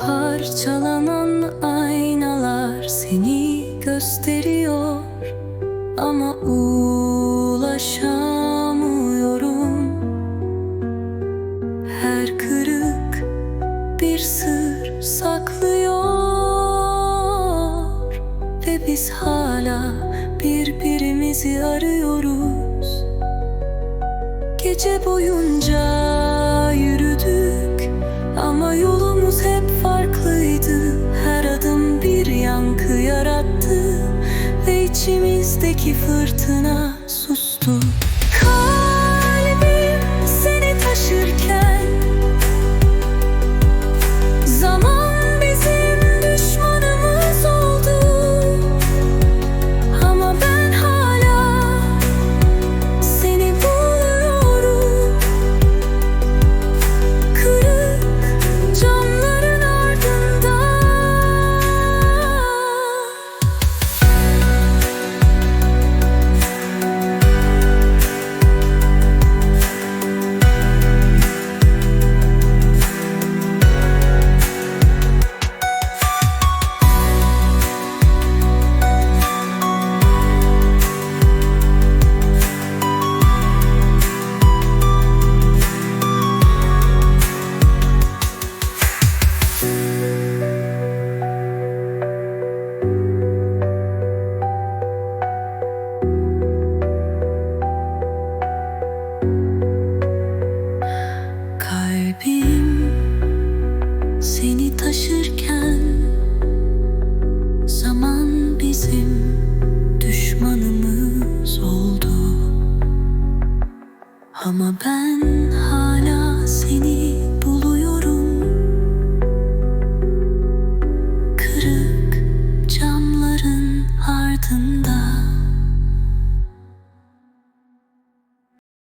Parçalanan aynalar seni gösteriyor Ama ulaşamıyorum. Her kırık bir sır saklıyor Ve biz hala birbirimizi arıyoruz. Gece boyunca içimizdeki fırtına Kalbim seni taşırken Zaman bizim düşmanımız oldu. Ama ben hala seni buluyorum. Kırık camların ardında